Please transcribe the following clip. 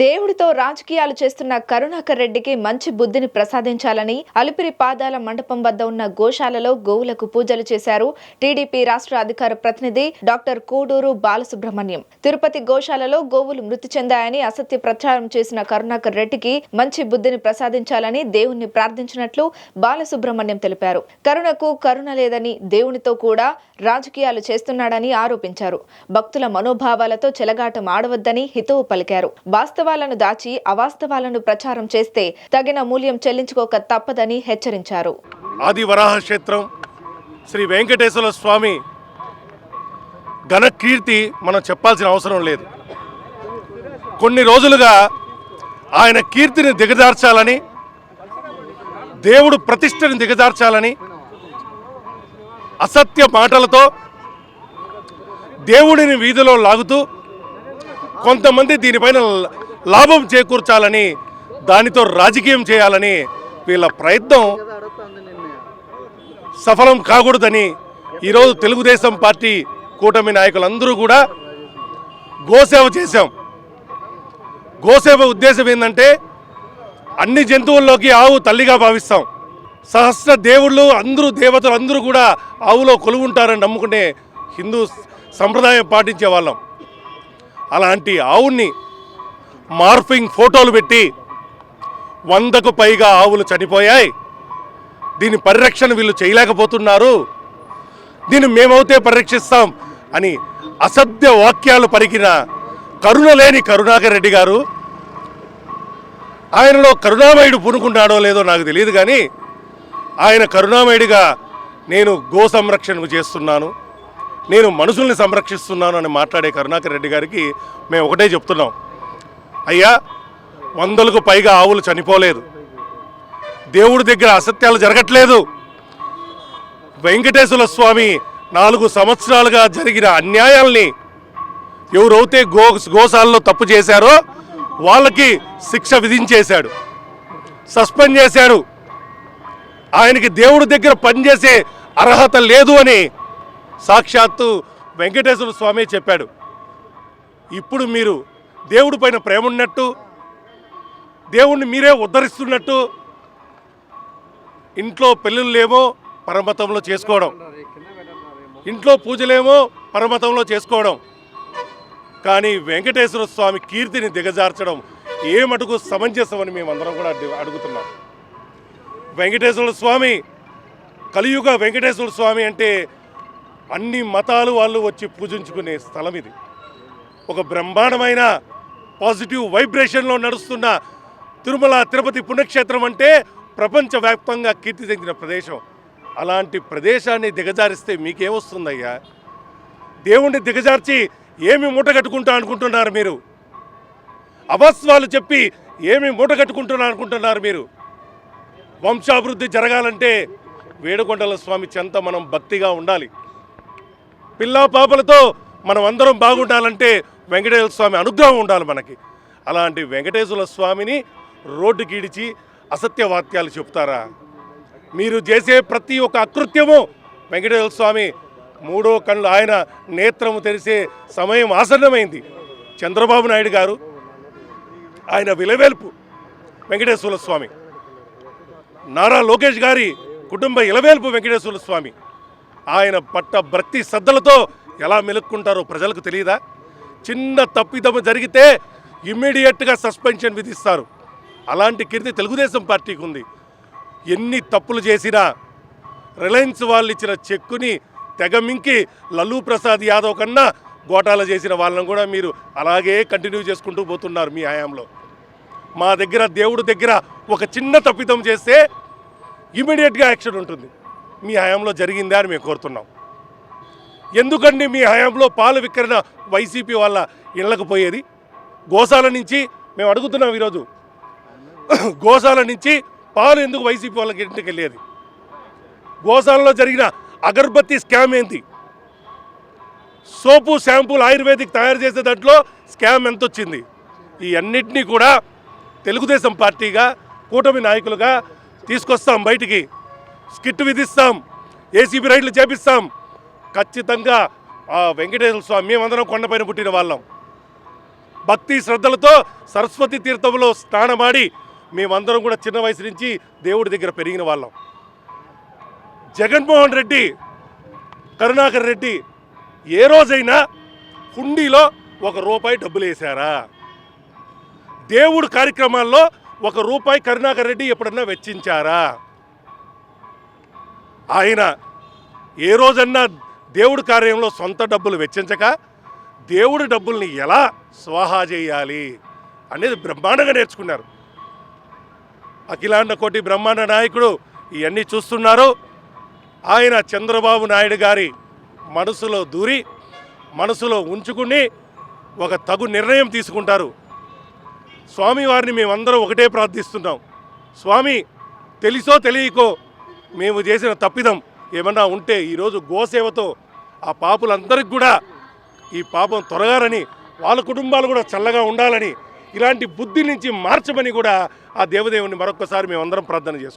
దేవుడితో రాజకీయాలు చేస్తున్న కరుణాకర్ రెడ్డికి మంచి బుద్ధిని ప్రసాదించాలని అలిపిరి పాదాల మండపం వద్ద ఉన్న గోశాలలో గోవులకు పూజలు చేశారు టీడీపీ రాష్ట్ర అధికార ప్రతినిధి డాక్టర్ కోడూరు బాలసుబ్రహ్మణ్యం. తిరుపతి గోశాలలో గోవులు మృతి చెందాయని అసత్య ప్రచారం చేసిన కరుణాకర్ రెడ్డికి మంచి బుద్ధిని ప్రసాదించాలని దేవుణ్ణి ప్రార్థించినట్లు బాలసుబ్రహ్మణ్యం తెలిపారు. కరుణకు కరుణ లేదని దేవునితో కూడా రాజకీయాలు చేస్తున్నాడని ఆరోపించారు. భక్తుల మనోభావాలతో చెలగాటం ఆడవద్దని హితవు పలికారు. వాస్తవాలను దాచి అవాస్తవాలను ప్రచారం చేస్తే తగిన మూల్యం చెల్లించుకోక తప్పదని హెచ్చరించారు. ఆది వరాహ క్షేత్రం శ్రీ వెంకటేశ్వర స్వామి ఘన కీర్తి మనం చెప్పాల్సిన అవసరం లేదు. కొన్ని రోజులుగా ఆయన కీర్తిని దిగజార్చాలని దేవుడు ప్రతిష్టని దిగజార్చాలని అసత్య మాటలతో దేవుడిని వీధిలో లాగుతూ కొంతమంది దీనిపైన లాభం చేకూర్చాలని దానితో రాజకీయం చేయాలని వీళ్ళ ప్రయత్నం సఫలం కాకూడదని ఈరోజు తెలుగుదేశం పార్టీ కూటమి నాయకులందరూ కూడా గోసేవ చేశాం. గోసేవ ఉద్దేశం ఏంటంటే అన్ని జంతువుల్లోకి ఆవు తల్లిగా భావిస్తాం. సహస్ర దేవుళ్ళు అందరూ దేవతలు అందరూ కూడా ఆవులో కొలువుంటారని నమ్ముకునే హిందూ సంప్రదాయం పాటించే వాళ్ళం. అలాంటి ఆవుని మార్ఫింగ్ ఫోటోలు పెట్టి వందకు పైగా ఆవులు చనిపోయాయి. దీని పరిరక్షణ వీళ్ళు చేయలేకపోతున్నారు. దీన్ని మేమవుతే పరిరక్షిస్తాం అని అసభ్య వాక్యాలు పలికిన కరుణ లేని కరుణాకర్ రెడ్డి గారు ఆయనలో కరుణామయుడు పూనుకున్నాడో లేదో నాకు తెలియదు కానీ ఆయన కరుణామయుడిగా నేను గో సంరక్షణ చేస్తున్నాను. నేను మనుషుల్ని సంరక్షిస్తున్నాను అని మాట్లాడే కరుణాకర్ రెడ్డి గారికి మేము ఒకటే చెప్తున్నాం. అయ్యా వందలకు పైగా ఆవులు చనిపోలేదు. దేవుడి దగ్గర అసత్యాలు జరగట్లేదు. వెంకటేశ్వర స్వామి నాలుగు సంవత్సరాలుగా జరిగిన అన్యాయాల్ని ఎవరైతే గో గోశాలలో తప్పు చేశారో వాళ్ళకి శిక్ష విధించేశాడు. సస్పెండ్ చేశాడు. ఆయనకి దేవుడి దగ్గర పనిచేసే అర్హత లేదు అని సాక్షాత్తు వెంకటేశ్వర స్వామి చెప్పాడు. ఇప్పుడు మీరు దేవుడి పైన ప్రేమ ఉన్నట్టు దేవుణ్ణి మీరే ఉద్ధరిస్తున్నట్టు ఇంట్లో పెళ్ళిళ్ళేమో పరమతంలో చేసుకోవడం. ఇంట్లో పూజలేమో పరమతంలో చేసుకోవడం. కానీ వెంకటేశ్వర స్వామి కీర్తిని దిగజార్చడం ఏ మటుకు సమంజసమని మేమందరం కూడా అడుగుతున్నాం. వెంకటేశ్వర స్వామి కలియుగ వెంకటేశ్వర స్వామి అంటే అన్ని మతాలు వాళ్ళు వచ్చి పూజించుకునే స్థలం ఇది. ఒక బ్రహ్మాండమైన పాజిటివ్ వైబ్రేషన్లో నడుస్తున్న తిరుమల తిరుపతి పుణ్యక్షేత్రం అంటే ప్రపంచవ్యాప్తంగా కీర్తి చెందిన ప్రదేశం. అలాంటి ప్రదేశాన్ని దిగజారిస్తే మీకేమొస్తుందయ్యా? దేవుణ్ణి దిగజార్చి ఏమి మూట కట్టుకుంటా అనుకుంటున్నారు మీరు? అభస్వాలు చెప్పి ఏమి మూట కట్టుకుంటున్నా అనుకుంటున్నారు మీరు? వంశాభివృద్ధి జరగాలంటే వేడుకొండల స్వామి చెంత మనం భక్తిగా ఉండాలి. పిల్లా పాపలతో మనం అందరం బాగుండాలంటే వెంకటేశ్వర స్వామి అనుగ్రహం ఉండాలి మనకి. అలాంటి వెంకటేశ్వర స్వామిని రోడ్డుకి గీడిచి అసత్య వాక్యాలు చెప్తారా? మీరు చేసే ప్రతి ఒక్క అకృత్యము వెంకటేశ్వర స్వామి మూడో కళ్ళు ఆయన నేత్రము తెరిసే సమయం ఆసన్నమైంది. చంద్రబాబు నాయుడు గారు ఆయన విలవేల్పు వెంకటేశ్వర స్వామి. నారా లోకేష్ గారి కుటుంబ ఇలవేల్పు వెంకటేశ్వర స్వామి. ఆయన పట్ట భక్తి శ్రద్ధలతో ఎలా మెలుక్కుంటారో ప్రజలకు తెలియదా? చిన్న తప్పిదము జరిగితే ఇమ్మీడియట్గా సస్పెన్షన్ విధిస్తారు. అలాంటి కీర్తి తెలుగుదేశం పార్టీకి ఉంది. ఎన్ని తప్పులు చేసినా రిలయన్స్ వాళ్ళు ఇచ్చిన చెక్కుని తెగమింకి లల్లూ ప్రసాద్ యాదవ్ కన్నా గోటాల చేసిన వాళ్ళని కూడా మీరు అలాగే కంటిన్యూ చేసుకుంటూ పోతున్నారు మీ హయాంలో. మా దగ్గర దేవుడి దగ్గర ఒక చిన్న తప్పిదం చేస్తే ఇమీడియట్గా యాక్షన్ ఉంటుంది. మీ హయాంలో జరిగిందా అని మేము కోరుతున్నాం. ఎందుకండి మీ హయాంలో పాలు విక్రణ వైసీపీ వాళ్ళ ఇళ్ళకు పోయేది? గోశాల నుంచి మేము అడుగుతున్నాం ఈరోజు. గోశాల నుంచి పాలు ఎందుకు వైసీపీ వాళ్ళకి ఇంటికి వెళ్ళేది? గోశాలలో జరిగిన అగర్బత్తి స్కామ్ ఏంటి సోపు షాంపూలు ఆయుర్వేదిక్ తయారు చేసే దాంట్లో స్కామ్ ఎంత వచ్చింది ఈ అన్నిటినీ కూడా తెలుగుదేశం పార్టీగా కూటమి నాయకులుగా తీసుకొస్తాం బయటికి. స్కిట్ విధిస్తాం. ఏసీబీ రైడ్లు చేపిస్తాం. ఖచ్చితంగా వెంకటేశ్వర స్వామి మేమందరం కొండపైన పుట్టిన వాళ్ళం. భక్తి శ్రద్ధలతో సరస్వతి తీర్థంలో స్నానమాడి మేమందరం కూడా చిన్న వయసు నుంచి దేవుడి దగ్గర పెరిగిన వాళ్ళం. జగన్మోహన్ రెడ్డి కరుణాకర్ రెడ్డి ఏ రోజైనా హుండీలో ఒక రూపాయి డబ్బులు వేశారా? దేవుడు కార్యక్రమాల్లో ఒక రూపాయి కరుణాకర్ రెడ్డి ఎప్పుడన్నా వెచ్చించారా? ఆయన ఏ రోజన్నా దేవుడి కార్యంలో సొంత డబ్బులు వెచ్చించక దేవుడి డబ్బుల్ని ఎలా స్వాహా చేయాలి అనేది బ్రహ్మాండంగా నేర్చుకున్నారు. అఖిలాండ కోటి బ్రహ్మాండ నాయకుడు ఇవన్నీ చూస్తున్నారు. ఆయన చంద్రబాబు నాయుడు గారి మనసులో దూరి మనసులో ఉంచుకుని ఒక తగు నిర్ణయం తీసుకుంటారు. స్వామివారిని మేమందరం ఒకటే ప్రార్థిస్తున్నాం. స్వామి తెలిసో తెలియకో మేము చేసిన తప్పిదం. ఏమన్నా ఉంటే ఈరోజు గోసేవతో ఆ పాపులందరికి కూడా ఈ పాపం తొలగాలని వాళ్ళ కుటుంబాలు కూడా చల్లగా ఉండాలని ఇలాంటి బుద్ధి నుంచి మార్చమని కూడా ఆ దేవదేవుని మరొకసారి మేమందరం ప్రార్థన చేసుకుంటాం.